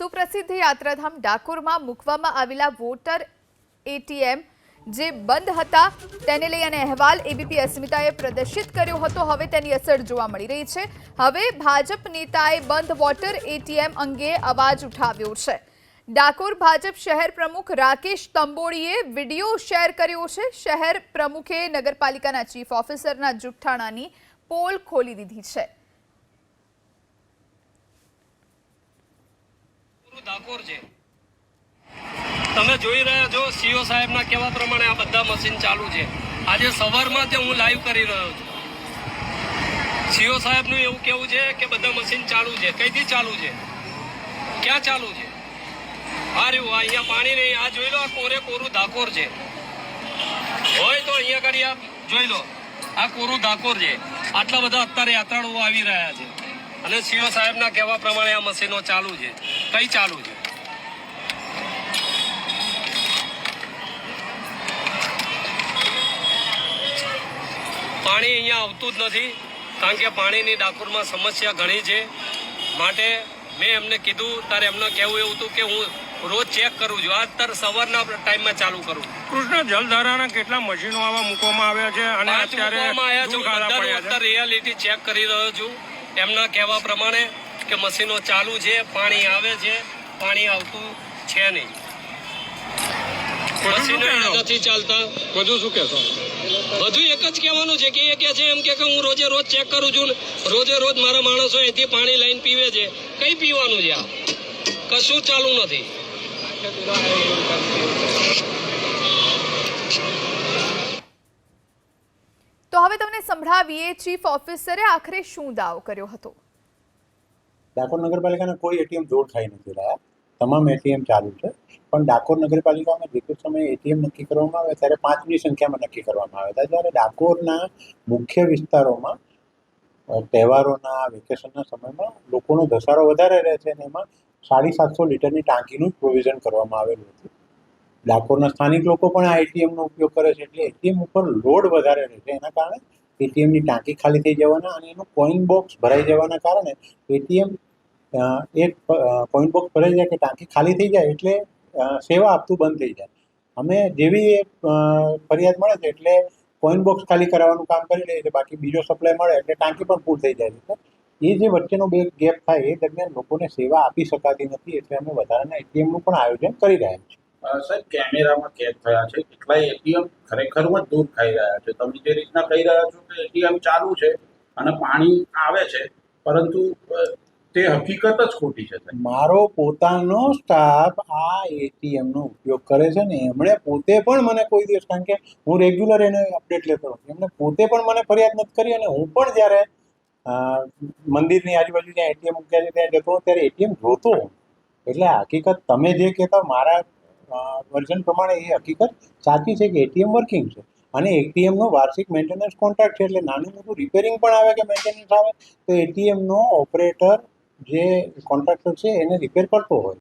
સુપ્રસિદ્ધ યાત્રાધામ ડાકોરમાં મૂકવામાં આવેલા વોટર એટીએમ જે બંધ હતા, તેને લઈ અને અહેવાલ એબીપી અસ્મિતાએ પ્રદર્શિત કર્યો હતો. હવે તેની અસર જોવા મળી રહી છે. હવે ભાજપ નેતાએ બંધ વોટર એટીએમ અંગે અવાજ ઉઠાવ્યો છે. ડાકોર ભાજપ શહેર પ્રમુખ રાકેશ તંબોળીએ વીડિયો શેર કર્યો છે. શહેર પ્રમુખે નગરપાલિકાના ચીફ ઓફિસરના જુઠ્ઠાણાની પોલ ખોલી દીધી છે. ડાકોર છે. તમે જોઈ રહ્યા છો, સીઓ સાહેબના કહેવા પ્રમાણે આ બધા મશીન ચાલુ છે. આજે સવારમાં જ હું લાઈવ કરી રહ્યો છું. સીઓ સાહેબનું એવું કેવું છે કે બધા મશીન ચાલુ છે. કઈથી ચાલુ છે? ક્યાં ચાલુ છે? આ રહ્યું અહીંયા પાણી નહીં, આ જોઈ લો, આ કોરે કોરું ધાકોર છે. હોય તો અહીંયા કરી આપ, જોઈ લો. આ કોરું ધાકોર છે. આટલા બધા અત્યારે યાત્રાળુઓ આવી રહ્યા છે. અને સીઓ સાહેબના કહેવા પ્રમાણે આ મશીનો ચાલુ છે. કઈ ચાલુ છે? પાણી અહીંયા આવતું જ નથી કારણ કે પાણીની ડાકોરમાં સમસ્યા ઘણી છે. માટે મેં એમને કીધું તારે એમને કહેવું એવું હતું કે હું રોજ ચેક કરું છું. આજ તાર સવારના ટાઈમમાં ચાલુ કરું કૃષ્ણ જલધારાના કેટલા મશીનો આવા મૂકવામાં આવ્યા છે અને અત્યારે રિયાલિટી ચેક કરી રહ્યો છું. એમના કહેવા પ્રમાણે કે મશીનો ચાલુ છે પાણી આવે છે પાણી આવતું છે નહીં. મશીનો નથી ચાલતા. બધું શું કહેશો? બધું એક જ કહેવાનું છે કે એ કહે છે એમ કે કે હું રોજે રોજ ચેક કરું છું રોજે રોજ મારા માણસો અહીંથી પાણી લઈને પીવે છે. કઈ પીવાનું છે આ? કશું ચાલુ નથી. હવે તમને સંભળાવીએ ચીફ ઓફિસરે આખરે શું દાવો કર્યો હતો? ડાકોર નગરપાલિકાના કોઈ એટીએમ દૂર થઈ નથી રહ્યા. તમામ એટીએમ ચાલુ છે. પણ ડાકોર નગરપાલિકામાં જે તે સમયે એટીએમ નક્કી કરવામાં આવે ત્યારે પાંચની સંખ્યામાં નક્કી કરવામાં આવે. હતા જ્યારે ડાકોરના મુખ્ય વિસ્તારોમાં તહેવારોના, વેકેશનના સમયમાં લોકોનો ધસારો વધારે રહે છે અને એમાં સાડી સાતસો લીટરની ટાંકીનું જ પ્રોવિઝન કરવામાં આવેલું હતું. ડાકોરના સ્થાનિક લોકો પણ આ એટીએમનો ઉપયોગ કરે છે. એટલે એટીએમ ઉપર લોડ વધારે રહે છે. એના કારણે એટીએમની ટાંકી ખાલી થઈ જવાના અને એનું કોઈન બોક્સ ભરાઈ જવાના કારણે એટીએમ એક કોઈન બોક્સ ભરાઈ જાય કે ટાંકી ખાલી થઈ જાય એટલે સેવા આપતું બંધ થઈ જાય. અમે જેવી ફરિયાદ મળે છે એટલે કોઈન બોક્સ ખાલી કરાવવાનું કામ કરી લઈએ છીએ. બાકી બીજો સપ્લાય મળે એટલે ટાંકી પણ ફૂલ થઈ જાય છે. એ જે વચ્ચેનો બે ગેપ થાય એ દરમિયાન લોકોને સેવા આપી શકાતી નથી. એટલે અમે વધારાના એટીએમનું પણ આયોજન કરી રહ્યા છીએ. સાહેબ, કેમેરામાં કેદ થયા છે. કેટલાય એટીએમ ખરેખરમાં જ દૂર ખાઈ રહ્યા છે. તમે જે રીતના કહી રહ્યા છો કે એટીએમ ચાલુ છે અને પાણી આવે છે, પરંતુ તે હકીકત જ ખોટી છે મારો પોતાનો સ્ટાફ આ એટીએમનો ઉપયોગ કરે છે ને, એમણે પોતે પણ મને કોઈ દિવસ, કારણ કે હું રેગ્યુલર એને અપડેટ લેતો હતો. એમણે પોતે પણ મને ફરિયાદ નથી કરી અને હું પણ જ્યારે મંદિરની આજુબાજુ જ્યાં એટીએમ મૂક્યા છે ત્યાં જતો ત્યારે એટીએમ જોતો એટલે હકીકત તમે જે કહેતા મારા વર્ઝન પ્રમાણે એ હકીકત સાચી છે કે એટીએમ વર્કિંગ છે. અને એટીએમનો વાર્ષિક મેન્ટેનન્સ કોન્ટ્રાક્ટ છે એટલે નાનું મોટું રિપેરિંગ પણ આવે કે મેન્ટેનન્સ આવે, તો એટીએમનો ઓપરેટર જે કોન્ટ્રાક્ટર છે એને રિપેર કરતો હોય.